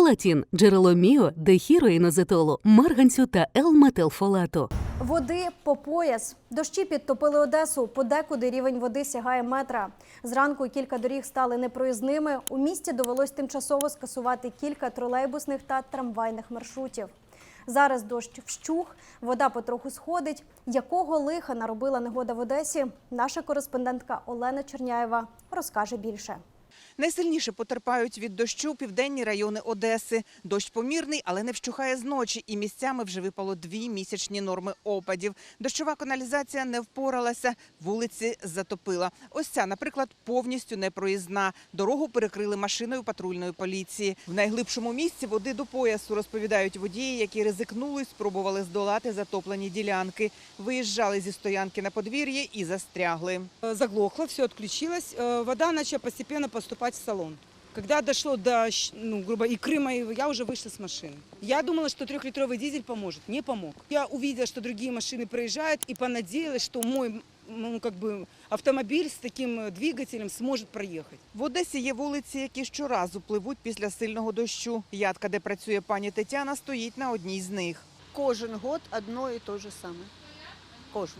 Фолатін – джерело міо, дехіроїнозетолу, марганцю та Л-метилфолату. Води по пояс. Дощі підтопили Одесу. Подекуди рівень води сягає метра. Зранку кілька доріг стали непроїзними. У місті довелось тимчасово скасувати кілька тролейбусних та трамвайних маршрутів. Зараз дощ вщух, вода потроху сходить. Якого лиха наробила негода в Одесі? Наша кореспондентка Олена Черняєва розкаже більше. Найсильніше потерпають від дощу південні райони Одеси. Дощ помірний, але не вщухає зночі, і місцями вже випало дві місячні норми опадів. Дощова каналізація не впоралася, вулиці затопила. Ось ця, наприклад, повністю непроїзна. Дорогу перекрили машиною патрульної поліції. В найглибшому місці води до поясу, розповідають водії, які ризикнули, спробували здолати затоплені ділянки. Виїжджали зі стоянки на подвір'я і застрягли. Заглохло, все отключилось. Э, Вода начала постепенно поступать в салон. Когда дошло до щ- ну, грубо икры моей, я уже вышла с машины. Я думала, что трехлитровый дизель поможет. Не помог. Я увидела, что другие машины проезжают и понадеялась, что мой ну, как бы, автомобиль с таким э, двигателем сможет проехать. В Одесі є вулиці, які щоразу пливуть після сильного дощу. Ядка, де працює пані Тетяна, стоїть на одній з них. Кожен год одно и то же самое. Кожен.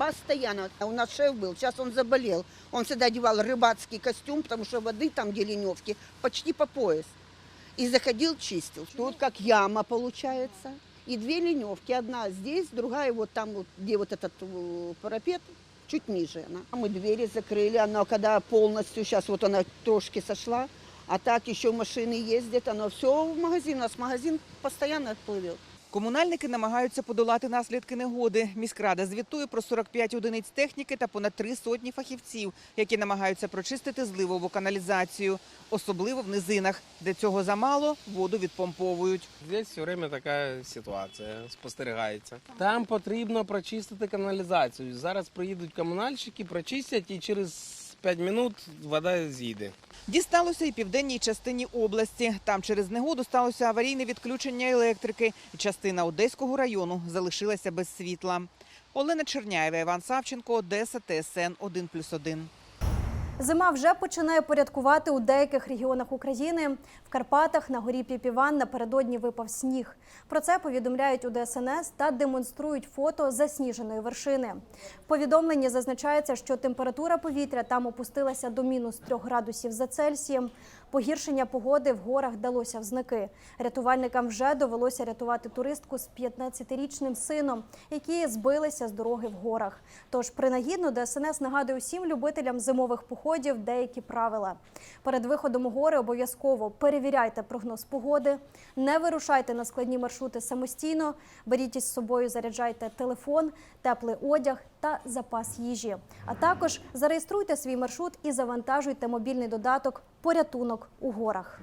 Постоянно. А У нас шеф был, сейчас он заболел. Он всегда одевал рыбацкий костюм, потому что воды там, где леневки, почти по пояс. И заходил, чистил. Тут как яма получается. И две леневки. Одна здесь, другая вот там, вот, где вот этот э, парапет, чуть ниже она. Мы двери закрыли, она когда полностью, сейчас вот она трошки сошла, а так еще машины ездят, оно все в магазин. У нас магазин постоянно плывет. Комунальники намагаються подолати наслідки негоди. Міськрада звітує про 45 одиниць техніки та понад три сотні фахівців, які намагаються прочистити зливову каналізацію, особливо в низинах, де цього замало, воду відпомповують. Здесь все время така ситуація спостерігається. Там потрібно прочистити каналізацію. Зараз приїдуть комунальщики, прочистять і через 5 минут вода з'їде. Дісталося і південній частині області. Там через негоду сталося аварійне відключення електрики. Частина Одеського району залишилася без світла. Олена Черняєва, Іван Савченко, Одеса, ТСН 1+,1. Зима вже починає порядкувати у деяких регіонах України. В Карпатах на горі Піпіван напередодні випав сніг. Про це повідомляють у ДСНС та демонструють фото засніженої вершини. В повідомленні зазначається, що температура повітря там опустилася до мінус 3 градусів за Цельсієм. Погіршення погоди в горах далося в знаки. Рятувальникам вже довелося рятувати туристку з 15-річним сином, які збилися з дороги в горах. Тож принагідно ДСНС нагадує усім любителям зимових походів деякі правила. Перед виходом у гори обов'язково перевіряйте прогноз погоди, не вирушайте на складні маршрути самостійно, беріть із собою, заряджайте телефон, теплий одяг та запас їжі. А також зареєструйте свій маршрут і завантажуйте мобільний додаток Порятунок у горах.